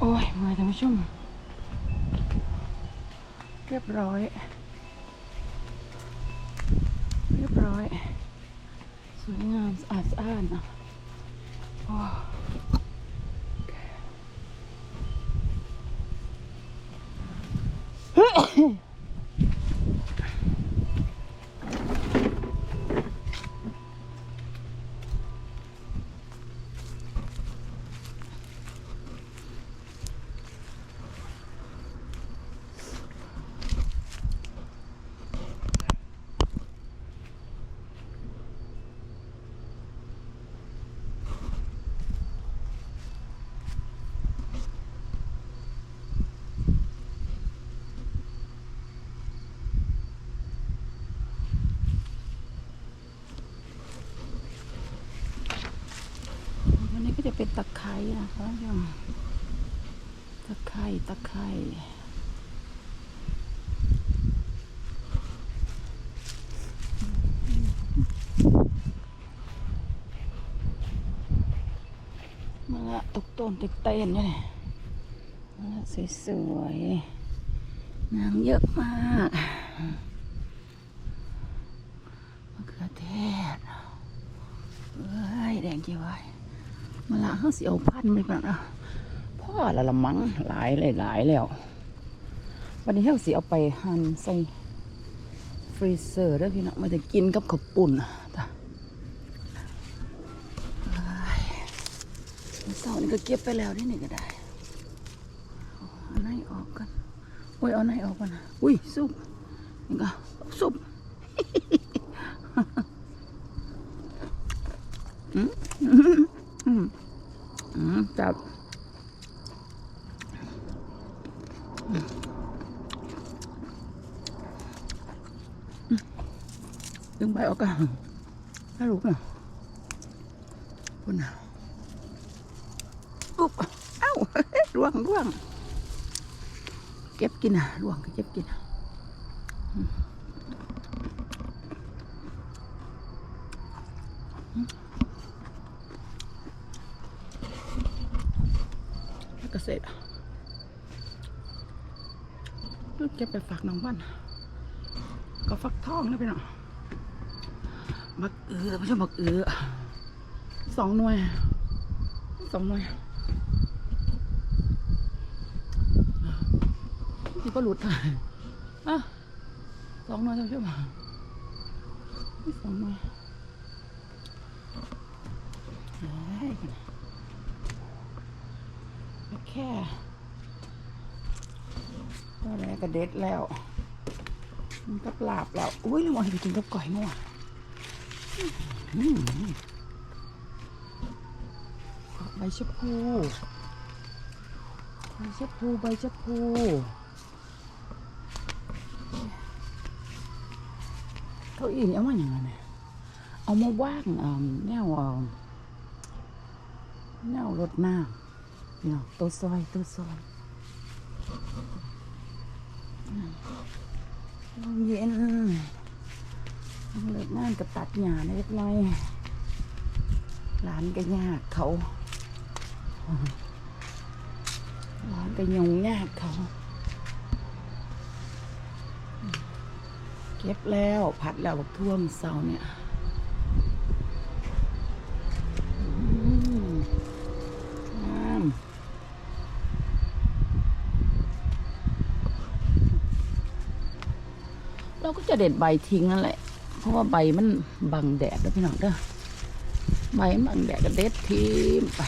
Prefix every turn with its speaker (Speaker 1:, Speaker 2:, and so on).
Speaker 1: โอ้ยเมื่อยท่านผู้ชม เรียบร้อย เรียบร้อย สวยงามสะอาดสะอ้านอะโอ้วันนี้ ก็จะเป็นตะไคร้นะคะยังตะไคร้ตะไคร้มาละตกต้นติดเต้นเนี่ยมาละสวยๆน้ำเยอะมากมะเขือเทศเอ้ยแดงเกี่ยวไว้ มาละเขาสิเอาพันไปก่อนะพ่อละละมังหลายหลายหลายแล้ว วันนี้เขาสิเอาไปหั่นใส่ฟรีเซอร์ได้พี่น้องมาจะกินกับข้าวปุ่นอะจ้ะเอ้ยมื้อเสาร์นี่ก็เก็บไปแล้วนี่นี่ก็ได้เอาไหนออกกันโอ้ยเอาไหนออกกันอุ้ยซุปนี่ก็ซุปอืม อืมอืมจับดึงใบออกกันถ้าลูกน่ะคุณน่ะอุ๊บเอ้าร่วงร่วง เก็บกินอะร่วงก็เก็บกินอะ อืมแล้วก็เสร็จะไปฝากน้องบ้านก็ฟักทองนะพี่น้องบักเอือไม่ใช่บักเอือสองหน่วยสองหน่วยที่ก็หลุดอะสองหน่วยใช่ไหมสองหน่วยเฮ้ยแค่ก็แล้วก็เด็ดแล้วมันก็ปลาบแล้วอุ้ยลืมเอาให้ไปกินกับก่อยเมื่วานอืมใบชะพูใบชะพูใบชะพูเก้าอี้นี่เอามาอย่างไรเนี่ยเอามาว่างอ่าแนวอ่าแนวรถน้ำ พี่น้องตัวซอยตัวซอยอืมเย็นเลิกงานก็ตัดหญ้าเล็กน้อยหลานก็ยากเขาหลานก็ยงยากเขา เก็บแล้ว ผัดแล้วบักท่วมเสาเนี่ยอืมงามเรา ก็จะเด็ดใบทิ้งนั่นแหละ เพราะว่าใบมันบังแดดแล้วพี่น้องเด้อใบมันบังแดดก็เด็ดทิ้งไป